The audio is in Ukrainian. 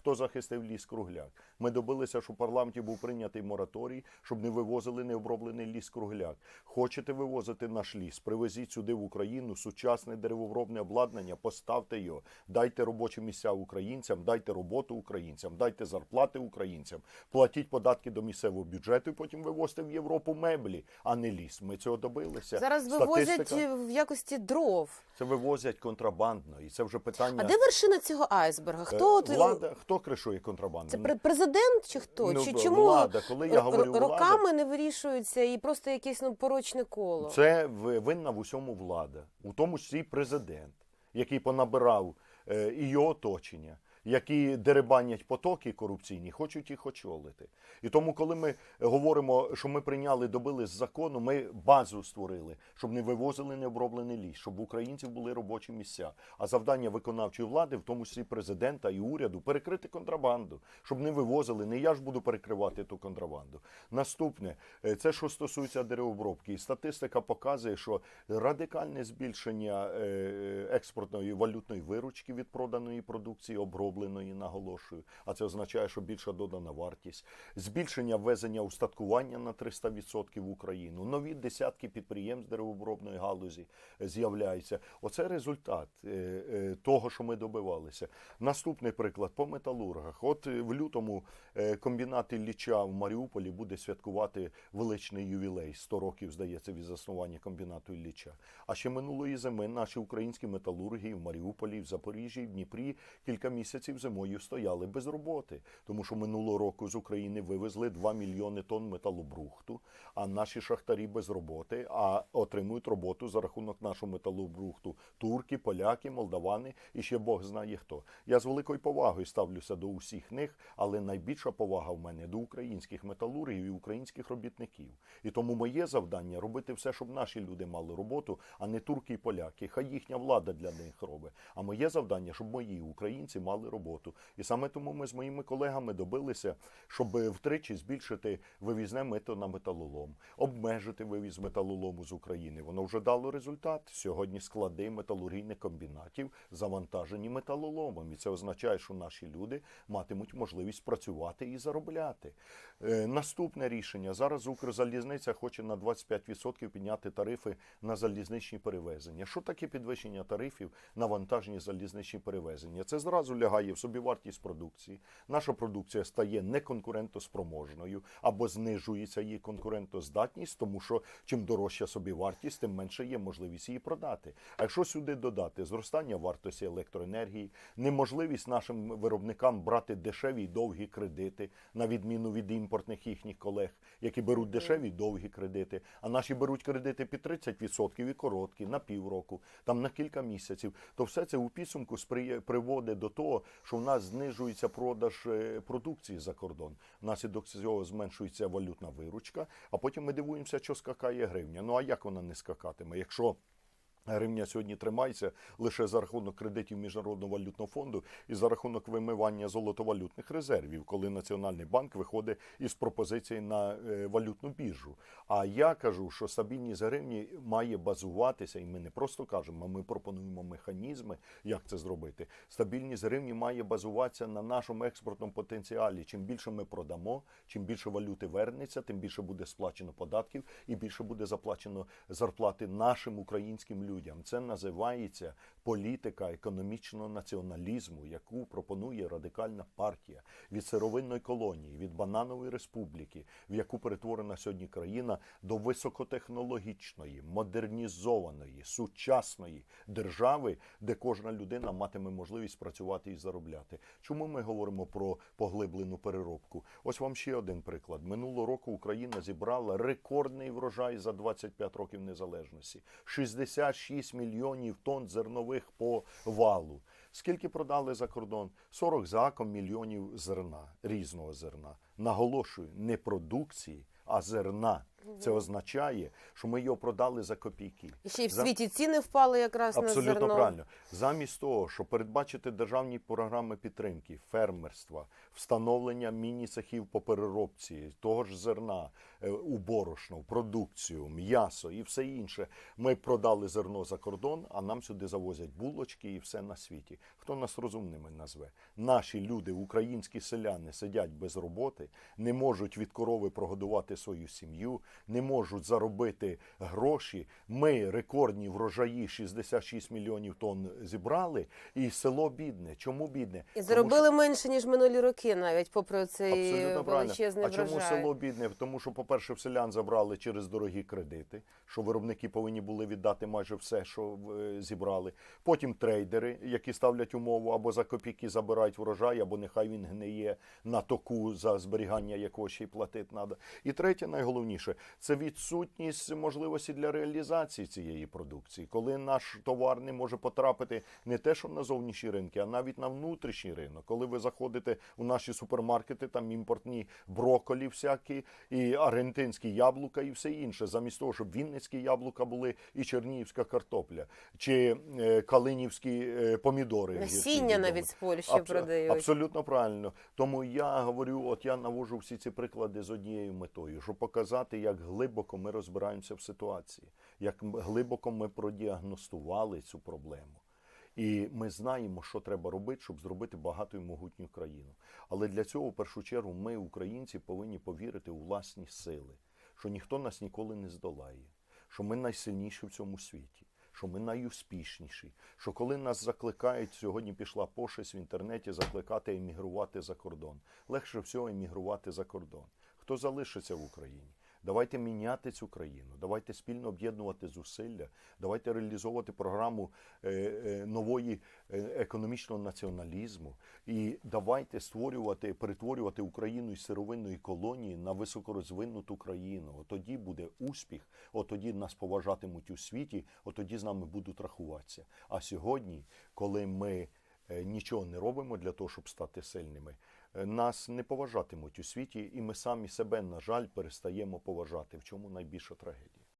Хто захистив ліс кругляк? Ми добилися, щоб в парламенті був прийнятий мораторій, щоб не вивозили необроблений ліс кругляк. Хочете вивозити наш ліс? Привезіть сюди в Україну сучасне деревообробне обладнання, поставте його, дайте робочі місця українцям, дайте роботу українцям, дайте зарплати українцям, платіть податки до місцевого бюджету і потім вивозьте в Європу меблі, а не ліс. Ми цього добилися. Зараз вивозять Статистика- в якості дров. Це вивозять контрабандно, і це вже питання. А де вершина цього айсберга? Е, Хто влада, хто кришує контрабанду? це президент чи хто? Ну, чи чому влада. Коли я говорю роками влада- не вирішується і просто якесь ну порочне коло? Це винна в усьому влада, у тому числі президент, який понабирав е, і його оточення, які деребанять потоки корупційні, хочуть їх очолити. І тому, коли ми говоримо, що ми прийняли, добили з закону, ми базу створили, щоб не вивозили необроблений ліс, щоб в українців були робочі місця. А завдання виконавчої влади, в тому числі президента і уряду, перекрити контрабанду, щоб не вивозили. Не я ж буду перекривати ту контрабанду. Наступне, е, це що стосується деревообробки. Статистика показує, що радикальне збільшення е, експортної валютної виручки від проданої продукції, обробленої, наголошую. А це означає, що більша додана вартість, збільшення ввезення устаткування на 300% в Україну, нові десятки підприємств деревообробної галузі з'являються. Оце результат е, е, того, що ми добивалися. Наступний приклад по металургах. От е, в лютому комбінат Ілліча в Маріуполі буде святкувати величний ювілей. 100 років, здається, від заснування комбінату Ілліча. А ще минулої зими наші українські металурги в Маріуполі, в Запоріжжі, в Дніпрі кілька місяців зимою стояли без роботи, тому що минулого року з України вивезли 2 мільйони тонн металобрухту, а наші шахтарі без роботи, а отримують роботу за рахунок нашого металобрухту турки, поляки, молдавани і ще Бог знає хто. Я з великою повагою ставлюся до усіх них, але найбільша повага в мене до українських металургів і українських робітників. І тому моє завдання робити все, щоб наші люди мали роботу, а не турки і поляки. Хай їхня влада для них робить. А моє завдання, щоб мої українці мали роботу. І саме тому ми з моїми колегами добилися, щоб втричі збільшити вивізне мито на металолом, обмежити вивіз металолому з України. Воно вже дало результат. Сьогодні склади металургійних комбінатів завантажені металоломом. І це означає, що наші люди матимуть можливість працювати і заробляти. Е, наступне рішення зараз Укрзалізниця хоче на 25% підняти тарифи на залізничні перевезення. Що таке підвищення тарифів на вантажні залізничні перевезення? Це зразу лягає в собівартість продукції. Наша продукція стає неконкурентоспроможною або знижується її конкурентоздатність, тому що чим дорожча собівартість, тим менше є можливість її продати. А якщо сюди додати зростання вартості електроенергії, неможливість нашим виробникам брати дешеві й довгі кредити, на відміну від імпортних їхніх колег, які беруть дешеві й довгі кредити, а наші беруть кредити під 30% і короткі на півроку, там на кілька місяців, то все це у підсумку сприє приводить до того, що в нас знижується продаж е, продукції за кордон. Внаслідок цього зменшується валютна виручка, а потім ми дивуємося, що скакає гривня. Ну а як вона не скакатиме? Якщо Гривня сьогодні тримається лише за рахунок кредитів Міжнародного валютного фонду і за рахунок вимивання золотовалютних резервів, коли Національний банк виходить із пропозиції на е, валютну біржу. А я кажу, що стабільність гривні має базуватися, і ми не просто кажемо, а ми пропонуємо механізми, як це зробити. Стабільність гривні має базуватися на нашому експортному потенціалі. Чим більше ми продамо, чим більше валюти вернеться, тим більше буде сплачено податків і більше буде заплачено зарплати нашим українським людям. Це називається політика економічного націоналізму, яку пропонує радикальна партія від сировинної колонії, від бананової республіки, в яку перетворена сьогодні країна до високотехнологічної, модернізованої, сучасної держави, де кожна людина матиме можливість працювати і заробляти. Чому ми говоримо про поглиблену переробку? Ось вам ще один приклад. Минулого року Україна зібрала рекордний врожай за 25 років незалежності. 66 мільйонів тонн зернових по валу. Скільки продали за кордон? 40 заком мільйонів зерна, різного зерна. Наголошую, не продукції, а зерна. Це означає, що ми його продали за копійки. І ще й в За- світі ціни впали якраз на Абсолютно зерно. правильно. Замість того, щоб передбачити державні програми підтримки, фермерства, встановлення міні-цехів по переробці, того ж зерна, е, у борошно, в продукцію, м'ясо і все інше. Ми продали зерно за кордон, а нам сюди завозять булочки і все на світі. Хто нас розумними назве? Наші люди, українські селяни, сидять без роботи, не можуть від корови прогодувати свою сім'ю, не можуть заробити гроші. Ми рекордні врожаї 66 мільйонів тонн зібрали, і село бідне. Чому бідне? І Тому заробили менше, ніж минулі роки, навіть попри цей величезний А чому село бідне? Тому що, по-перше, в селян забрали через дорогі кредити, що виробники повинні були віддати майже все, що е, зібрали. Потім трейдери, які ставлять умову або за копійки забирають врожай, або нехай він гниє на току, за зберігання якого ще й платити треба. І третє, найголовніше, це відсутність можливості для реалізації цієї продукції, коли наш товар не може потрапити не те, що на зовнішні ринки, а навіть на внутрішній ринок. Коли ви заходите у наші супермаркети, там імпортні броколі всякі, і аргентинські яблука, і все інше, замість того, щоб вінницькі яблука були і чернігівська картопля, чи е, калинівські е, помідори. Насіння навіть з Польщі Абсо- продають. Абсолютно правильно. Тому я говорю, от я навожу всі ці приклади з однією метою, щоб показати, як глибоко ми розбираємося в ситуації, як глибоко ми продіагностували цю проблему. І ми знаємо, що треба робити, щоб зробити багату і могутню країну. Але для цього, в першу чергу, ми, українці, повинні повірити у власні сили, що ніхто нас ніколи не здолає, що ми найсильніші в цьому світі, що ми найуспішніші. Що коли нас закликають, сьогодні пішла пошесть в інтернеті закликати емігрувати за кордон. Легше всього емігрувати за кордон. Хто залишиться в Україні? Давайте міняти цю країну, давайте спільно об'єднувати зусилля, давайте реалізовувати програму е, е, нової е, економічного націоналізму і давайте створювати, перетворювати Україну із сировинної колонії на високорозвинуту країну. От тоді буде успіх, от тоді нас поважатимуть у світі, от тоді з нами будуть рахуватися. А сьогодні, коли ми нічого не робимо для того, щоб стати сильними, нас не поважатимуть у світі, і ми самі себе, на жаль, перестаємо поважати. В чому найбільша трагедія?